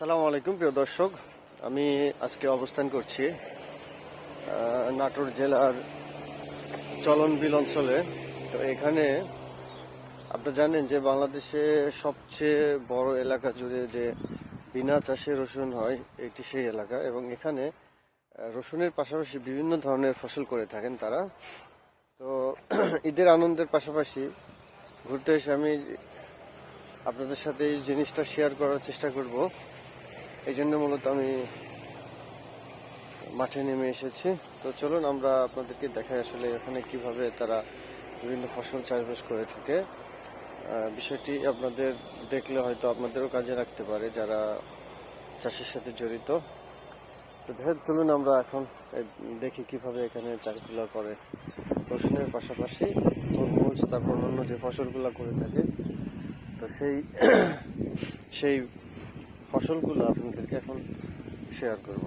সালামু আলাইকুম, প্রিয় দর্শক। আমি আজকে অবস্থান করছি নাটোর জেলার চলন বিল অঞ্চলে। তো এখানে আপনি জানেন যে বাংলাদেশে সবচেয়ে বড় এলাকা জুড়ে যে বিনা চাষে রসুন হয়, এটি সেই এলাকা। এবং এখানে রসুনের পাশাপাশি বিভিন্ন ধরনের ফসল করে থাকেন তারা। তো ঈদের আনন্দের পাশাপাশি ঘুরতে এসে আমি আপনাদের সাথে এই জিনিসটা শেয়ার করার চেষ্টা করব। এই জন্য মূলত আমি মাঠে নেমে এসেছি। তো চলুন, আমরা আপনাদেরকে দেখাই আসলে এখানে কীভাবে তারা বিভিন্ন ফসল চাষবাস করে থাকে। বিষয়টি আপনাদের দেখলে হয়তো আপনাদেরও কাজে রাখতে পারে যারা চাষের সাথে জড়িত। তো চলুন আমরা এখন দেখি কীভাবে এখানে চাষগুলো করে। রসুনের পাশাপাশি তরমুজ, তারপর অন্য যে ফসলগুলো করে থাকে, তো সেই সেই ফসলগুলো আপনাদেরকে এখন শেয়ার করব।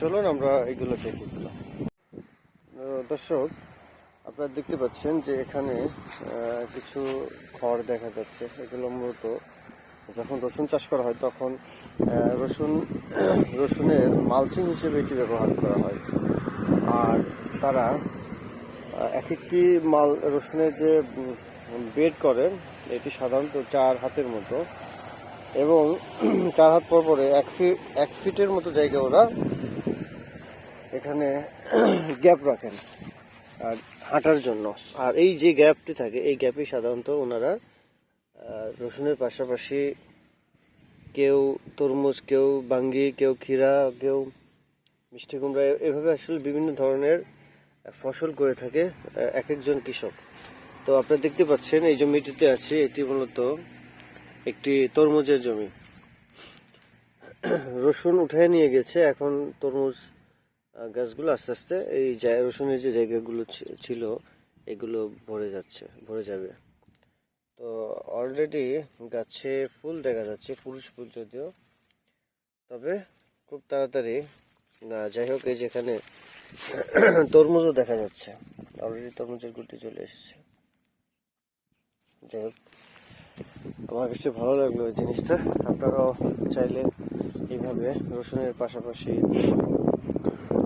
চলুন আমরা এগুলো দেখি। দর্শক, আপনারা দেখতে পাচ্ছেন যে এখানে কিছু খড় দেখা যাচ্ছে। এগুলো মূলত যখন রসুন চাষ করা হয় তখন রসুন, রসুনের মালচিং হিসেবে এটি ব্যবহার করা হয়। আর তারা এক একটি মাল রসুনের যে বেড করেন এটি সাধারণত চার হাতের মতো। এবং চার হাত পর পরে এক ফিট, এক ফিটের মতো জায়গা ওরা এখানে গ্যাপ রাখেন আর হাঁটার জন্য। আর এই যে গ্যাপটি থাকে, এই গ্যাপে সাধারণত ওনারা রসুনের পাশাপাশি কেউ তরমুজ, কেউ বাঙ্গি, কেউ ক্ষীরা, কেউ মিষ্টি কুমড়া, এভাবে আসলে বিভিন্ন ধরনের ফসল করে থাকে এক একজন কৃষক। তো আপনারা দেখতে পাচ্ছেন, এই জমিটিতে আছে, এটি মূলত একটি তরমুজের জমি। রসুন উঠে নিয়ে গেছে, এখন তরমুজ গাছগুলো আস্তে আস্তে এই রসুনের যে জায়গাগুলো ছিল, এগুলো ভরে যাচ্ছে, ভরে যাবে। তো অলরেডি গাছে ফুল দেখা যাচ্ছে পুরুষ ফুল যদিও। তবে খুব তাড়াতাড়ি না যাই হোক, এই যেখানে তরমুজও দেখা যাচ্ছে। অলরেডি তরমুজের গুটি চলে এসেছে। যাই হোক আমার কাছে ভালো লাগল এই জিনিসটা। আপনারাও চাইলে এইভাবে রসুনের পাশাপাশি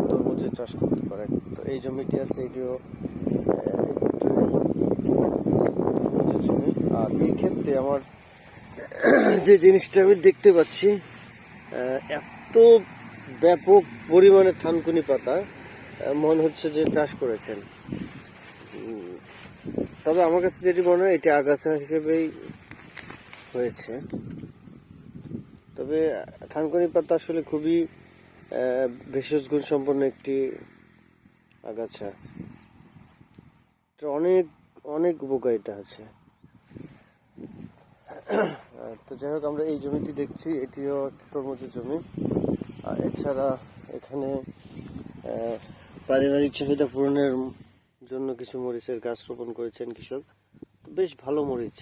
তরমুজের চাষ করতে পারেন। তো এই জমিটি আছে, এটিও জমি। আর এই ক্ষেত্রে আমার যে জিনিসটা আমি দেখতে পাচ্ছি এত ব্যাপক পরিমাণে থানকুনি পাতা মনে হচ্ছে যে চাষ করেছেন। তবে আমার কাছে যেটি মনে হয়, এটি আগাছা হিসেবেই হয়েছে। তবে থানকুনি পাতা আসলে খুবই ভেষজ গুণ সম্পন্ন একটি আগাছা। অনেক অনেক উপকারিতা আছে। তো যাই হোক, আমরা এই জমিটি দেখছি। এটিও তরমুজের জমি। এছাড়া এখানে পারিবারিক চাহিদা পূরণের জন্য কিছু মরিচের গাছ রোপণ করেছেন কৃষক। বেশ ভালো মরিচ।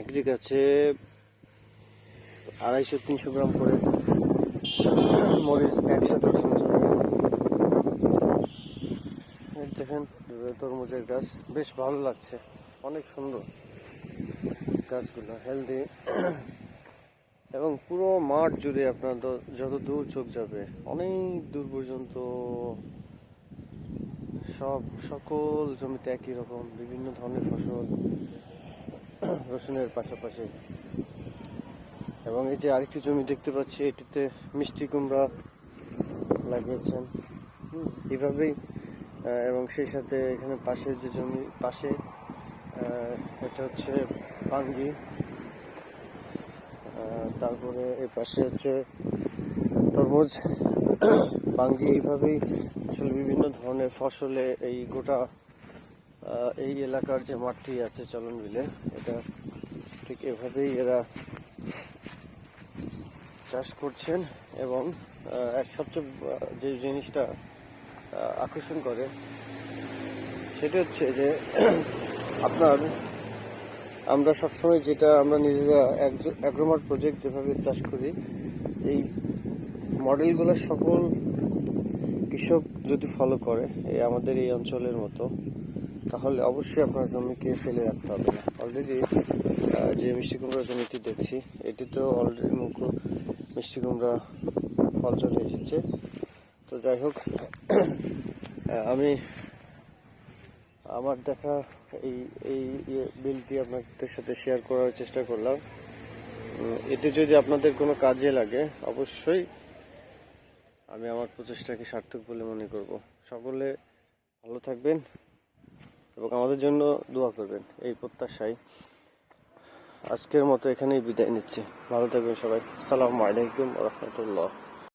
একটি গাছে আড়াইশো, তিনশো গ্রাম করে। মরিচ ওঠানো দেখেন, তরমুজের গাছ। বেশ ভালো লাগছে। অনেক সুন্দর গাছগুলো হেলদি এবং পুরো মাঠ জুড়ে আপনার যত দূর চোখ যাবে, অনেক দূর পর্যন্ত সব সকল জমিতে একই রকম, বিভিন্ন ধরনের ফসল। রসুনের পাশাপাশি। এবং এই যে আরেকটি জমি দেখতে পাচ্ছি, এটিতে মিষ্টি কুমড়া লাগিয়েছেন। এভাবেই এবং সেই সাথে এখানে পাশে যে জমি, পাশে এটা হচ্ছে পাঙ্গি। তারপরে এই পাশে হচ্ছে তরমুজ। পাঙ্গি এইভাবেই আসলে বিভিন্ন ধরনের ফসলে এই গোটা এই এলাকার যে মাঠটি আছে চলন বিলে এটা ঠিক এভাবেই এরা চাষ করছেন এবং এক সবচেয়ে যে জিনিসটা আকর্ষণ করে, সেটা হচ্ছে যে, আপনার, আমরা সবসময় যেটা আমরা নিজেরা অ্যাগ্রোমার্ট প্রজেক্ট যেভাবে চাষ করি, এই মডেলগুলো সকল কৃষক যদি ফলো করে, এই আমাদের এই অঞ্চলের মতো তাহলে অবশ্যই আপনার জমিকে ফেলে রাখতে হবে না। অলরেডি যে মিষ্টি কুমড়া জমিটি দেখছি, এটি তো অলরেডি মুখ, মিষ্টি কুমড়া ফল চলে এসেছে। তো যাই হোক আমি, আমার দেখা এই এই ইয়ে বিলটি আপনাদের সাথে শেয়ার করার চেষ্টা করলাম। এতে যদি আপনাদের কোনো কাজে লাগে, অবশ্যই আমি আমার প্রচেষ্টাকে সার্থক বলে মনে করব। সকলে ভালো থাকবেন। এবং আমাদের জন্য দোয়া করবেন এই প্রত্যাশায়। আজকের মতো এখানেই বিদায় নিচ্ছি। ভালো থাকবেন সবাই। সালামু আলাইকুম রহমতুল্লাহ।